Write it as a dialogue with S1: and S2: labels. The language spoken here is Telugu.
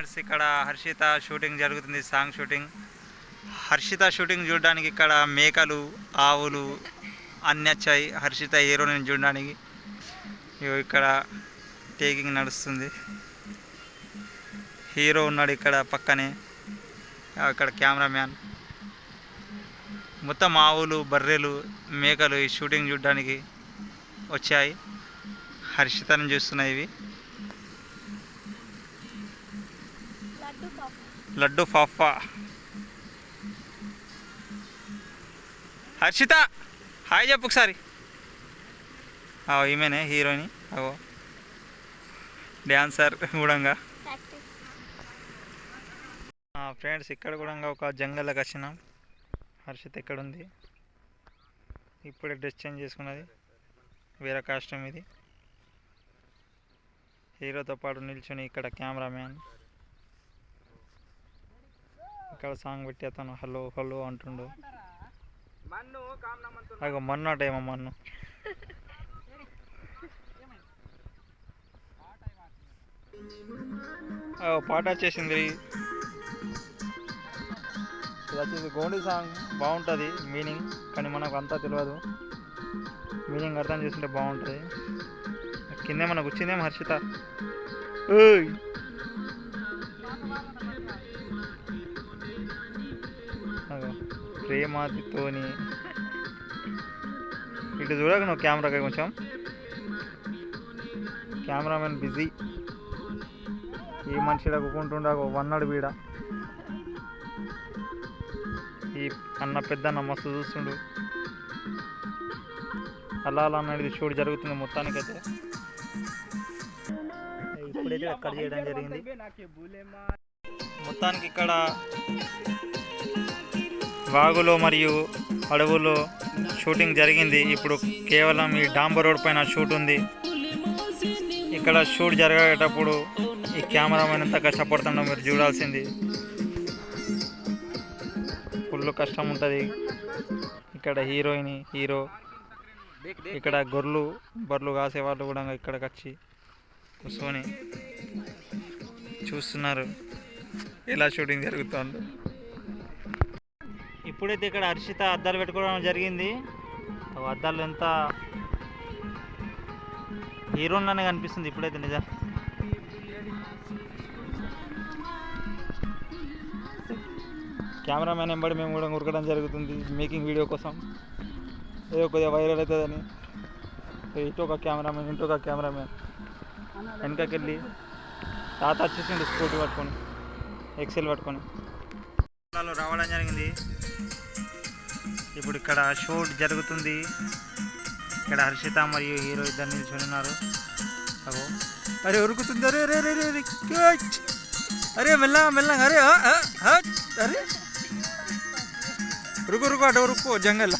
S1: ఫ్రెండ్స్ ఇక్కడ హర్షిత షూటింగ్ జరుగుతుంది సాంగ్ షూటింగ్. హర్షిత షూటింగ్ చూడడానికి ఇక్కడ మేకలు ఆవులు అన్నీ వచ్చాయి. హర్షిత హీరోని చూడడానికి ఇగో ఇక్కడ టేకింగ్ నడుస్తుంది. హీరో ఉన్నాడు ఇక్కడ పక్కనే. అక్కడ కెమెరామ్యాన్. మొత్తం ఆవులు బర్రెలు మేకలు ఈ షూటింగ్ చూడడానికి వచ్చాయి. హర్షితను చూస్తున్నాయి ఇవి.
S2: లడ్డు పాప
S1: ఫాఫా. హర్షిత హాయ్ చెప్పు ఒకసారి. అవు ఈమెనే హీరోయిన్. అవో డ్యాన్సర్ కూడంగా. ఫ్రెండ్స్ ఇక్కడ కూడా ఒక జంగల్లోకి వచ్చినాం. హర్షిత్ ఇక్కడ ఉంది ఇప్పుడే డ్రెస్ చేంజ్ చేసుకున్నది. వేరే కాస్ట్యూమ్ ఇది. హీరోతో పాటు నిల్చుని ఇక్కడ కెమెరామ్యాన్ ఇక్కడ సాంగ్ పెట్టి అతను హలో హలో అంటుండు. అగో మన్ను అటేమో మన్ను. పాట వచ్చేసింది. ఇది వచ్చేసి గోండి సాంగ్. బాగుంటుంది మీనింగ్ కానీ మనకు అంతా తెలియదు మీనింగ్ అర్థం చేసుకుంటే బాగుంటుంది. కిందే మనకు వచ్చిందేమో హర్షిత ప్రేమాతితోని ఇటు చూడక నువ్వు కెమెరాకి కొంచెం. కెమెరామెన్ బిజీ ఈ మనిషి కూకుంటుండ వన్నాడు వీడ. ఈ అన్న పెద్ద అన్న మస్తు చూస్తుండు. అలా అలా అనేది షూట్ జరుగుతుంది మొత్తానికైతే. ఇప్పుడైతే కట్ చేయడం జరిగింది. మొత్తానికి ఇక్కడ వాగులో మరియు అడవుల్లో షూటింగ్ జరిగింది. ఇప్పుడు కేవలం ఈ డాంబర్ రోడ్ పైన షూట్ ఉంది. ఇక్కడ షూట్ జరిగేటప్పుడు ఈ కెమెరామెన్ ఎంత కష్టపడుతుండో మీరు చూడాల్సింది. ఫుల్ కష్టం ఉంటుంది. ఇక్కడ హీరోయిన్ హీరో ఇక్కడ గొర్రెలు బర్రెలు కాసే వాళ్ళు కూడా ఇక్కడికి వచ్చి కూర్చొని చూస్తున్నారు. ఎలా షూటింగ్ జరుగుతుందో? ఇప్పుడైతే ఇక్కడ హర్షిత అద్దాలు పెట్టుకోవడం జరిగింది. ఆ అద్దాలు ఎంత హీరోలానే కనిపిస్తుంది ఇప్పుడైతే నిజం. కెమెరామ్యాన్ ఎంబడి మేము కూడా ఉరకడం జరుగుతుంది మేకింగ్ వీడియో కోసం. ఏదో కొద్దిగా వైరల్ అవుతుందని. ఇటు ఒక కెమెరామెన్ ఇంటూ ఒక కెమెరామెన్ వెనకకి వెళ్ళి తాత వచ్చేసిండు స్కూటీ పట్టుకొని ఎక్సెల్ పట్టుకొని. రావడం జరిగింది. ఇప్పుడు ఇక్కడ షూట్ జరుగుతుంది. ఇక్కడ హర్షిత మరియు హీరో ఇద్దరు నిల్చొని ఉన్నారు. అగో. అరే ఉరుకుతుంది. అరే అరే అరే అరే అరే మెల్లగా మెల్లగా. అరే అరే. ఉరుకు ఉరుకు అటు ఉరుకు జంగల్.